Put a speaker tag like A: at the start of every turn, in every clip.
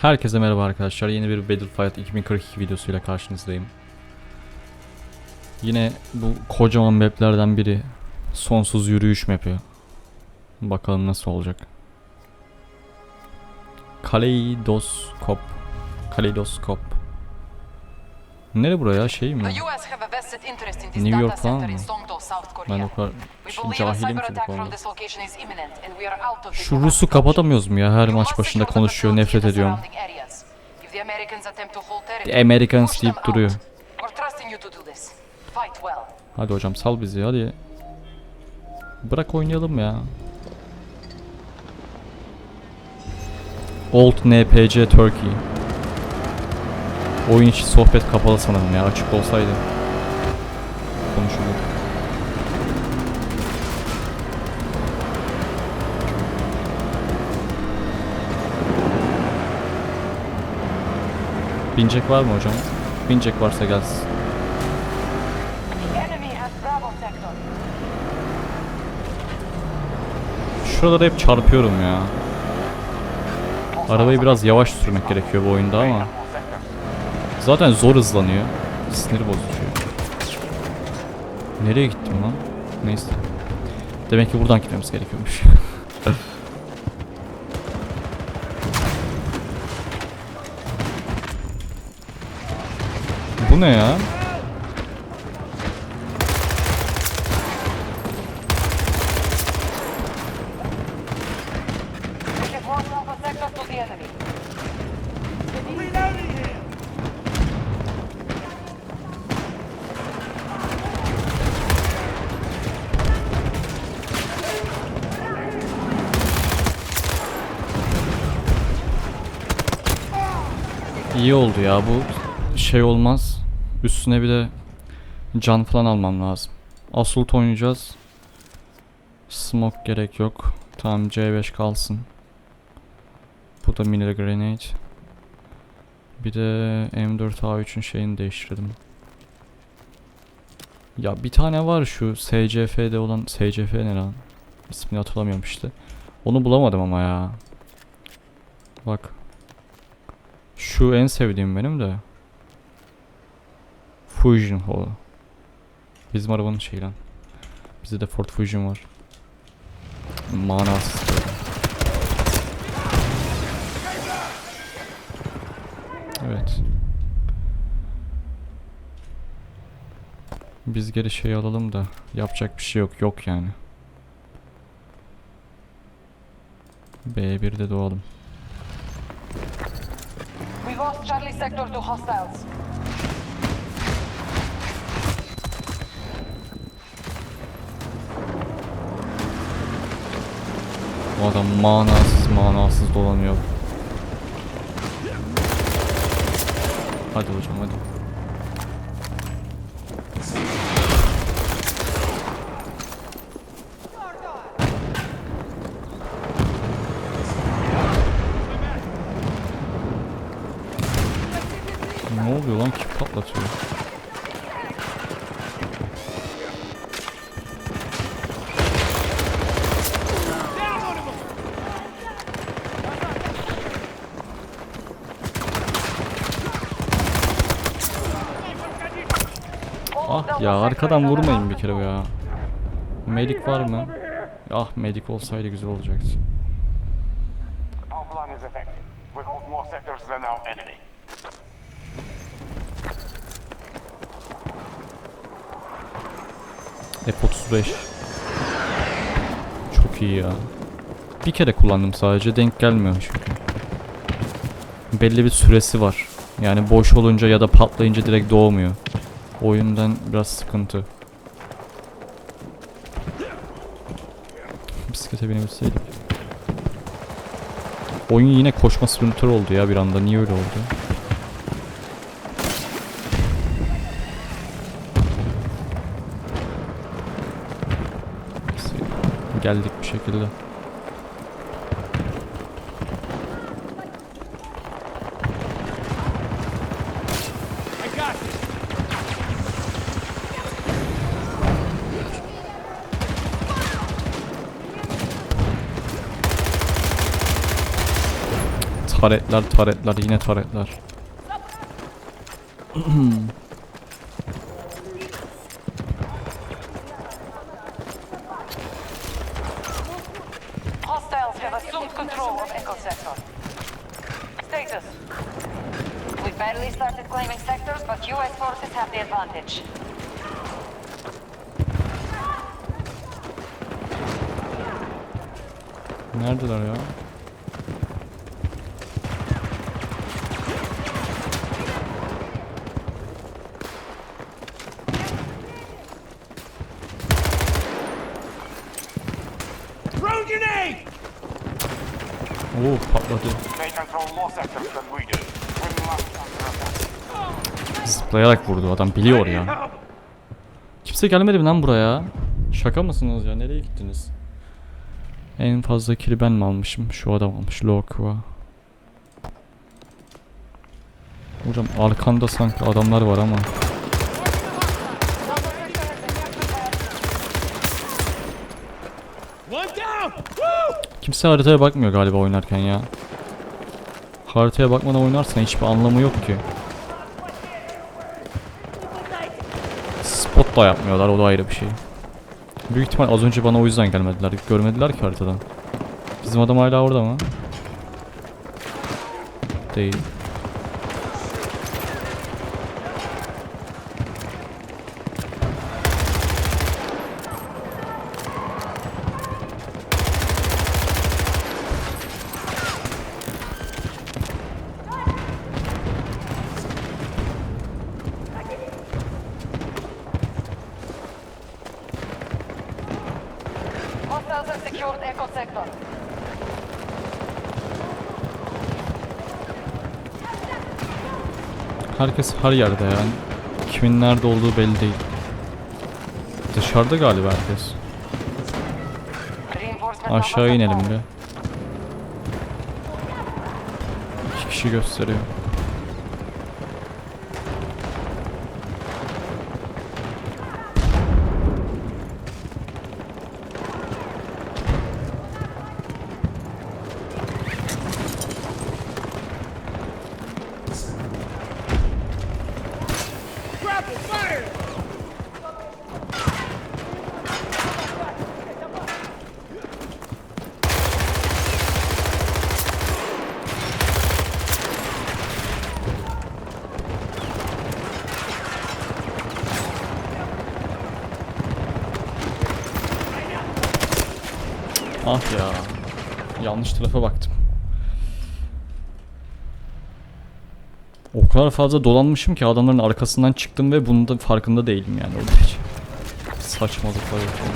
A: Herkese merhaba arkadaşlar. Yeni bir Battlefield 2042 videosuyla karşınızdayım. Yine bu kocaman maplerden biri sonsuz yürüyüş map'i. Bakalım nasıl olacak. Kaleidoskop. Kaleidoskop. Nere buraya şey mi? New York falan mı? Ben o kadar
B: a
A: cahilim ki bu konuda. Şu Rus'u kapatamıyoruz mu ya? Her maç başında konuşuyor, nefret ediyorum.
B: the Americans
A: deyip duruyor. Hadi hocam sal bizi hadi. Bırak oynayalım ya. Old NPC Turkey. Oyun içi sohbet kapalı sanırım ya açık olsaydı. Konuşulur. Binecek var mı hocam? Binecek varsa gelsin. Şuralara hep çarpıyorum ya. Arabayı biraz yavaş sürmek gerekiyor bu oyunda ama. Zaten zor hızlanıyor. Sinir bozucu. Nereye gittim lan? Neyse. Demek ki buradan gitmemiz gerekiyormuş. Bu ne ya? İyi oldu ya bu şey olmaz. Üstüne bir de can falan almam lazım. Assault oynayacağız. Smoke gerek yok. Tamam C5 kalsın. Bu da mini grenade. Bir de M4A3'ün şeyini değiştirdim. Ya bir tane var şu SCF'de olan SCF ne lan? İsmini hatırlamıyorum işte. Onu bulamadım ama ya. Bak. Şu en sevdiğim benim de. Fusion Hall. Bizim arabanın şeyi lan. Bizde de Ford Fusion var. Manasız. Evet. Biz geri şey alalım da yapacak bir şey yok yok yani. B1'de doğalım.
B: Sector to hostiles.
A: Bu adam manasız manasız dolanıyor. Hadi hocam hadi. Patlatıyor? Ah ya arkadan vurmayın bir kere ya. Medik var mı? Ah medik olsaydı güzel olacaktı.
C: Our plan is effective. We hold more sectors than our enemy.
A: F35 Çok iyi ya. Bir kere kullandım sadece denk gelmiyor çünkü. Belli bir süresi var. Yani boş olunca ya da patlayınca direkt doğmuyor. Oyundan biraz sıkıntı. Bisiklete binebilseydik. Oyun yine koşma simülatör oldu ya bir anda. Niye öyle oldu? Geldik bir şekilde. Taretler taretler yine taretler.
B: Hostiles have assumed control of Echo Sector. Status. We barely started claiming sectors, but U.S. forces have the advantage.
A: Neredeler ya?
D: Throw grenade!
A: Oo patladı.
C: They control more sectors than we do. We must counterattack.
A: Zıplayarak vurdu adam biliyor ya. Kimse gelmedi mi lan buraya? Şaka mısınız ya? Nereye gittiniz? En fazla kili ben mi almışım? Şu adam almış. Lokva. Hocam arkanda sanki adamlar var ama.
D: One down! Woo!
A: Kimse haritaya bakmıyor galiba oynarken ya. Haritaya bakmadan oynarsan hiçbir anlamı yok ki. Spot da yapmıyorlar o da ayrı bir şey. Büyük ihtimal az önce bana o yüzden gelmediler. Görmediler ki haritadan. Bizim adam hala orada mı? Değil.
B: Hostiles have secured Echo Sector.
A: Herkes her yerde yani. Kimin nerede olduğu belli değil. Dışarıda galiba herkes. Aşağı inelim bir. İki kişi gösteriyor.
D: Grapple, fire!
A: Ah ya. Yanlış tarafa baktım. O kadar fazla dolanmışım ki adamların arkasından çıktım ve bunun da farkında değilim yani o derece. Saçmalıklar yapıyorum.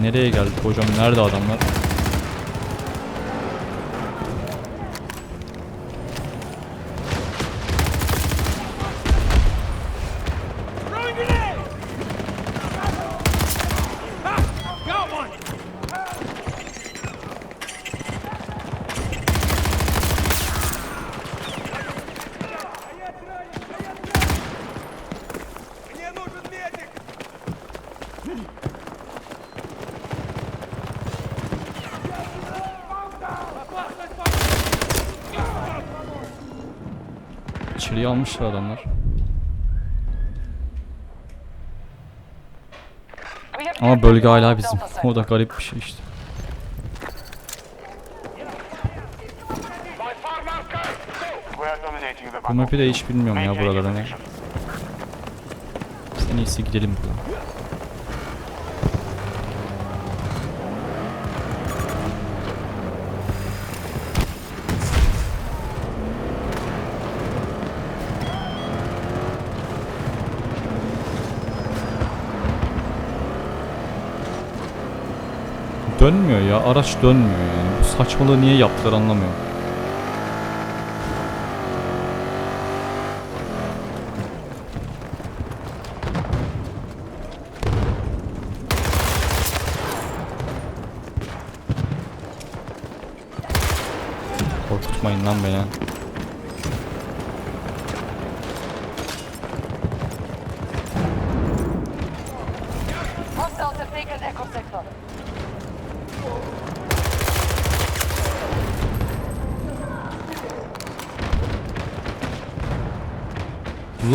A: Nereye geldik hocam? Nerede adamlar? İçeriye almışlar adamlar. Ama bölge hala bizim. O da garip bir şey işte. Bu map'i de hiç bilmiyorum ya buralarını.
C: position.
A: En iyisi gidelim buradan. Ya. Araç dönmüyor yani. Bu saçmalığı niye yaptılar anlamıyorum. Korkutmayın lan beni.
B: Hostiles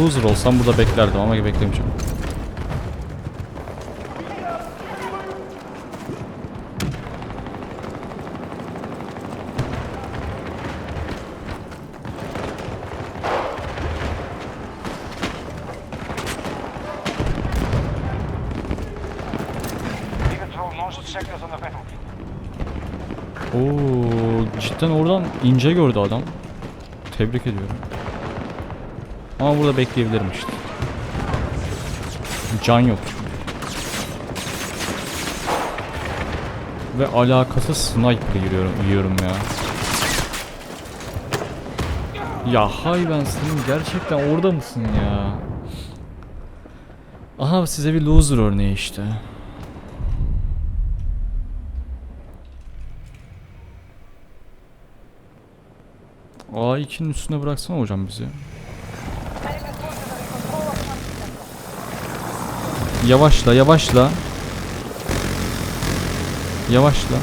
A: Loser olsam burada beklerdim ama beklemeyeceğim. Oo, cidden oradan ince gördü adam. Tebrik ediyorum. Ama burada bekleyebilirim işte. Can yok. Ve alakasız sniper giriyorum, yiyorum ya. Ya hay ben senin gerçekten orada mısın ya? Aha size bir loser örneği işte. A2'nin üstüne bıraksana hocam bizi. Yavaşla, yavaşla. Yavaşla.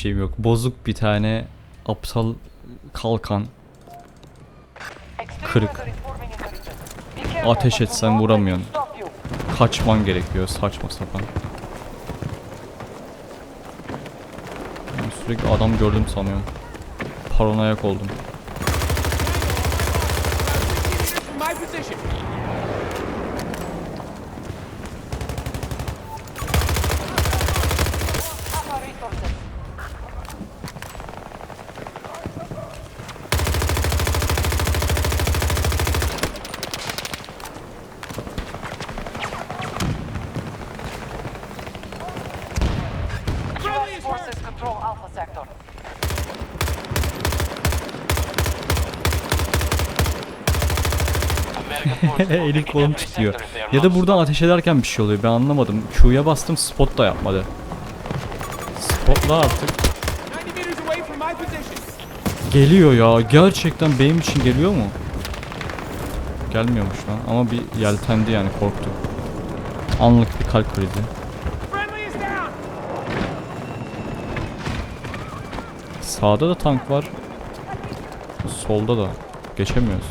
A: Şeyim yok. Bozuk bir tane aptal kalkan. Kırık. Ateş etsen vuramıyorsun. Kaçman gerekiyor saçma sapan. Sürekli adam gördüm sanıyorum. Paranoyak oldum.
D: My position.
A: Elim kolum titriyor. Ya da buradan ateş ederken bir şey oluyor ben anlamadım. Q'ya bastım spot da yapmadı. Spotla artık.
D: 90 meters away from my position.
A: Geliyor ya gerçekten benim için geliyor mu? Gelmiyormuş lan ama bir yeltendi yani korktu. Anlık bir kalp krizi. Sağda da tank var. Solda da. Geçemiyoruz.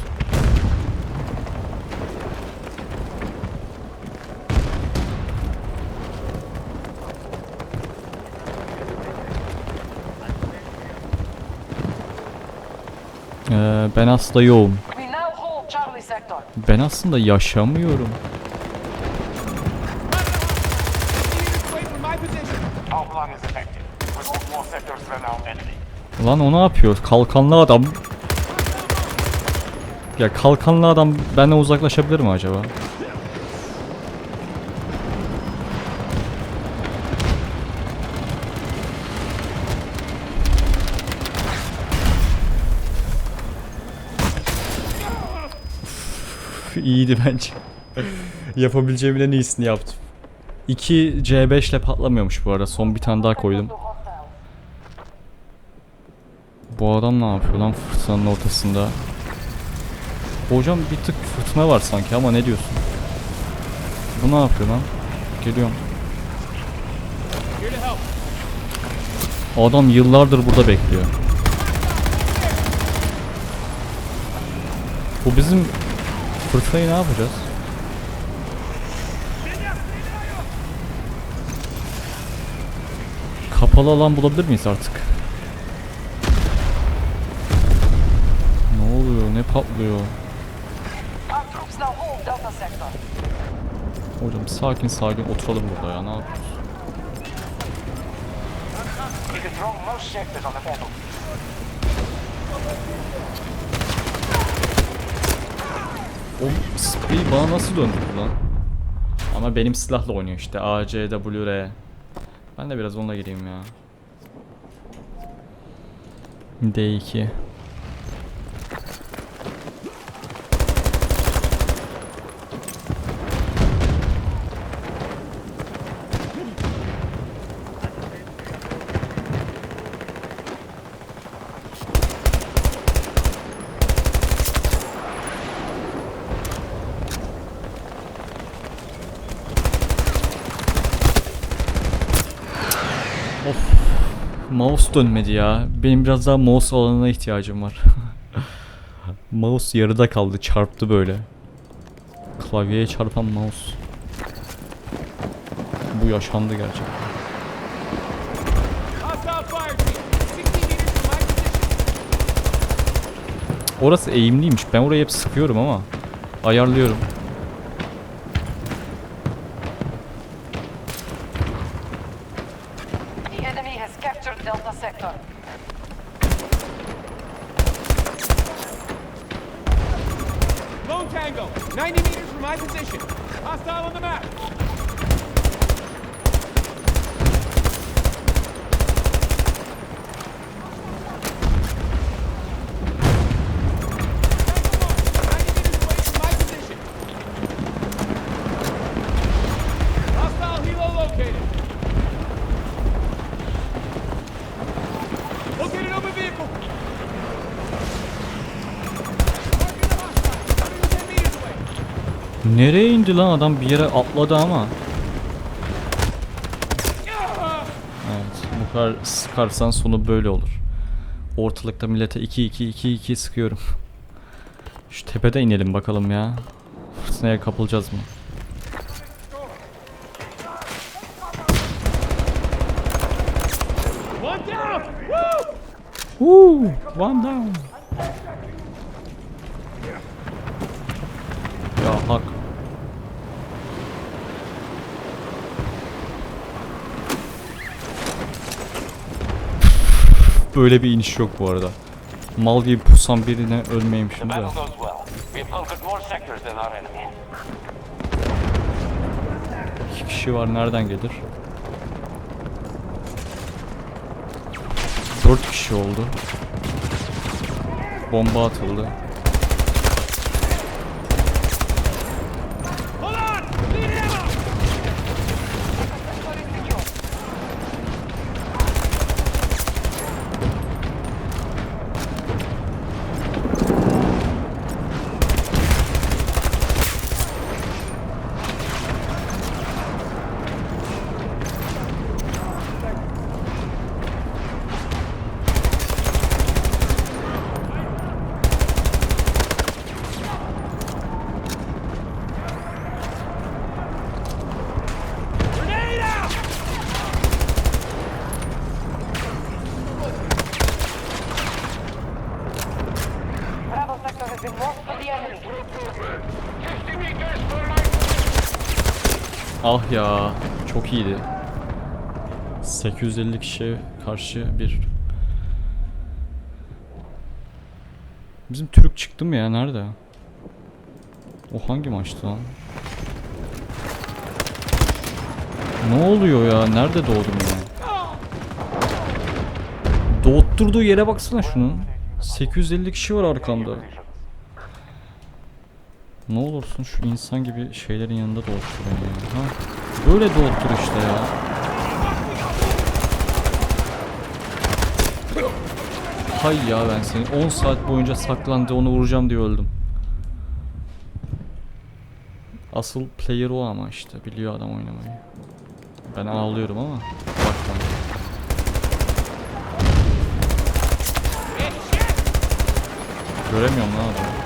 A: Ee, ben aslında yoğum. Ben aslında yaşamıyorum.
D: 50 meters away from my position.
C: Our plan is effective. We hold more sectors than our enemy.
A: Lan o ne yapıyor? Kalkanlı adam. Ya kalkanlı adam benden uzaklaşabilir mi acaba? İyiydi bence. Yapabileceğimin en iyisini yaptım. 2 C5 ile patlamıyormuş bu arada. Son bir tane daha koydum. Bu adam ne yapıyor lan fırtınanın ortasında? Hocam bir tık fırtına var sanki ama ne diyorsun? Bu ne yapıyor lan? Geliyorum. Adam yıllardır burada bekliyor. Bu bizim fırtınayı ne yapacağız? Kapalı alan bulabilir miyiz artık? Ne oluyor? Ne patlıyor? Hocam sakin sakin oturalım burada ya ne yapıyoruz?
C: We control most sectors on the battlefield.
A: O sprey bana nasıl döndü lan? Ama benim silahla oynuyor işte ACWR. Ben de biraz onunla gireyim ya. D2. Mouse dönmedi ya. Benim biraz daha mouse alanına ihtiyacım var. mouse yarıda kaldı. Çarptı böyle. Klavyeye çarpan mouse. Bu yaşandı gerçekten.
D: Hostile fire team. 60 meters from my position.
A: Orası eğimliymiş. Ben orayı hep sıkıyorum ama ayarlıyorum.
B: Delta
D: Lone Tango. 90 meters from my position. Hostile on the map.
A: Nereye indi lan adam bir yere atladı ama. Evet bu kadar sıkarsan sonu böyle olur. Ortalıkta millete 2 2 2 2 sıkıyorum. Şu tepede inelim bakalım ya. Fırtınaya kapılacağız mı?
D: Woo!
A: One down. Ya hak. Böyle bir iniş yok bu arada. Mal gibi pusan birine ölmeyeyim şimdi de. İki kişi var nereden gelir? Dört kişi oldu. Bomba atıldı.
D: Hold on! Need ammo!
B: Sector is secure.
D: Grenade out!
B: Bravo sector has been lost to the enemy.
A: Ah ya çok iyiydi. 850 kişiye karşı bir Bizim Türk çıktı mı ya nerede? O hangi maçtı lan? Ne oluyor ya? Nerede doğdum ya? Doğutturduğu yere baksana şunun. 850 kişi var arkamda. Ne olursun şu insan gibi şeylerin yanında beni ya. Ha? Böyle doğuttur işte ya. Hay ya ben seni 10 saat boyunca saklandı onu vuracağım diye öldüm. Asıl player o ama işte biliyor adam oynamayı. Ben ağlıyorum ama bak. Göremiyorum lan adamı.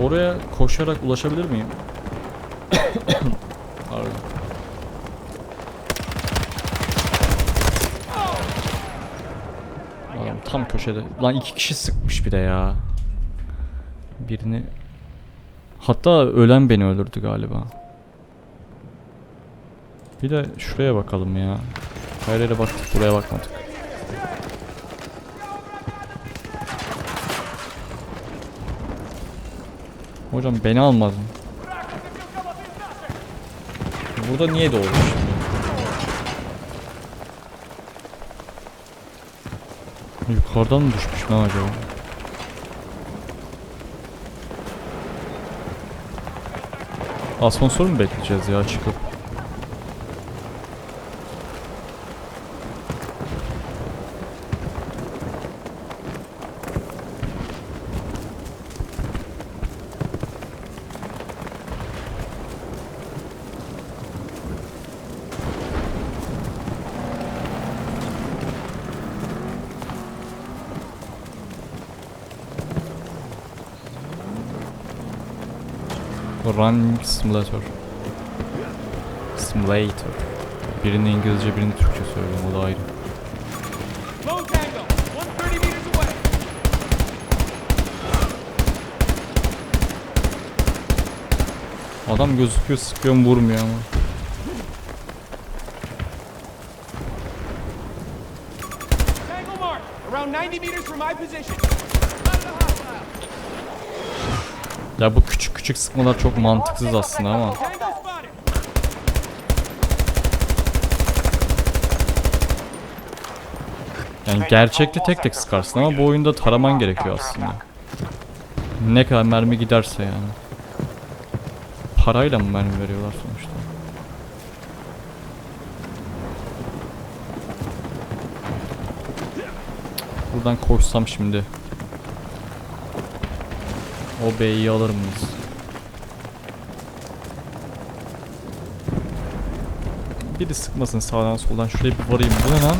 A: Oraya koşarak ulaşabilir miyim? Pardon. Adam tam köşede. Lan iki kişi sıkmış bir de ya. Birini... Hatta ölen beni öldürdü galiba. Bir de şuraya bakalım ya. Her yere baktık buraya bakmadık. Hocam beni almadın. Burada niye doğdu şimdi? Yukarıdan mı düşmüş lan acaba? Asansör mü bekleyeceğiz ya çıkıp? Running Simulator. Simulator. Birini İngilizce birini Türkçe söylüyorum o da ayrı.
D: Lone Tango, 130 meters away.
A: Adam gözüküyor sıkıyorum vurmuyor ama.
D: Tango mark, around 90 meters from my position. Spotted a hostile.
A: Ya bu küçük küçük sıkmalar çok mantıksız aslında ama. Yani gerçekte tek tek sıkarsın ama bu oyunda taraman gerekiyor aslında. Ne kadar mermi giderse yani. Parayla mı mermi veriyorlar sonuçta? Buradan koşsam şimdi. O B'yi alır mıyız? Biri sıkmasın sağdan soldan şuraya bir varayım. Bu ne lan?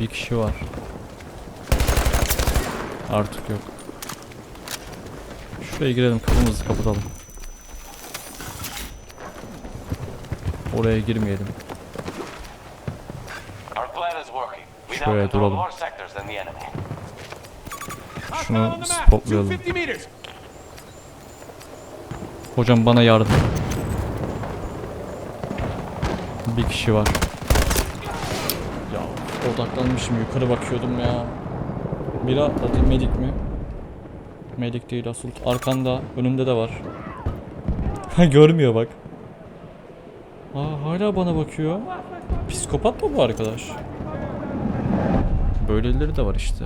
A: Bir kişi var. Artık yok. Şuraya girelim kapımızı kapatalım. Oraya girmeyelim.
E: Control
A: duralım.
E: more sectors than the enemy.
D: Hostile on
A: Şunu spotlayalım.
D: 250 meters.
A: Hocam bana yardım. Bir kişi var. Ya odaklanmışım yukarı bakıyordum ya. Biri atladı medik mi? Medik değil asıl. Arkanda önümde de var. Ha görmüyor bak. Aa hala bana bakıyor. Psikopat mı bu arkadaş? Böyleleri de var işte.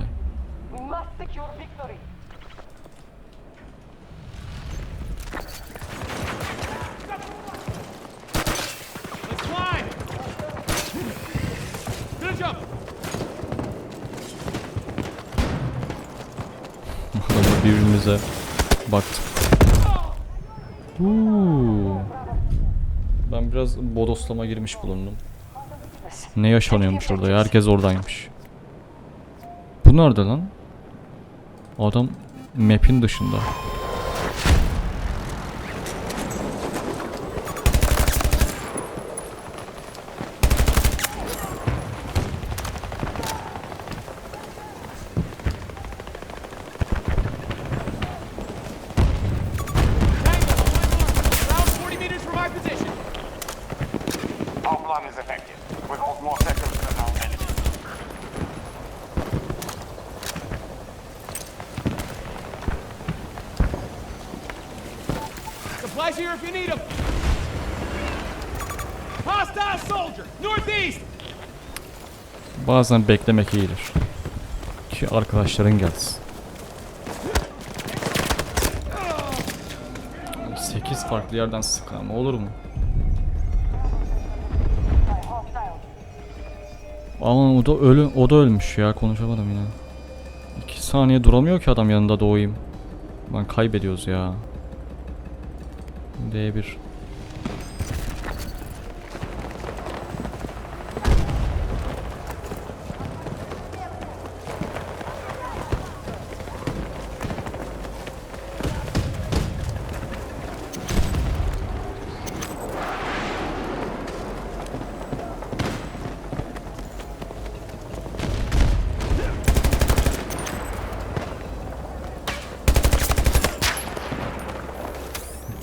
A: Biraz bodoslama girmiş bulundum. Ne yaşanıyormuş orada ya? Herkes oradaymış. Bu nerede lan? Adam map'in dışında.
D: Tango, around 40 meters from my position.
C: Our plan is effective. We hold more sectors than our enemy.
D: Supplies here if you need them. Hostile soldier, northeast.
A: Bazen beklemek iyidir. Ki arkadaşların gelsin. 8 farklı yerden sıkan ama olur mu? Ama o da ölü o da ölmüş ya konuşamadım yine. 2 saniye duramıyor ki adam yanında doğayım. Lan kaybediyoruz ya. D1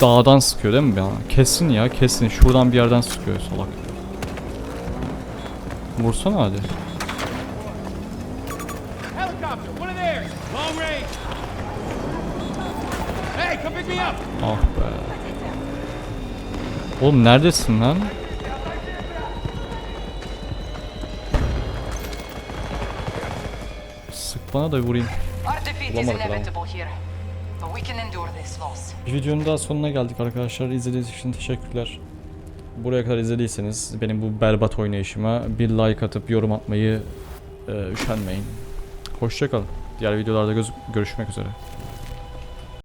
A: Dağdan sıkıyor değil mi ya? Kesin ya kesin. Şuradan bir yerden sıkıyor salak. Vursana hadi. Ah be. Oğlum neredesin lan? Sık bana da vurayım. Bulamadık lan. Videonun daha sonuna geldik arkadaşlar. İzlediğiniz için teşekkürler. Buraya kadar izlediyseniz benim bu berbat oynayışıma bir like atıp yorum atmayı e, üşenmeyin. Hoşçakalın. Diğer videolarda görüşmek üzere.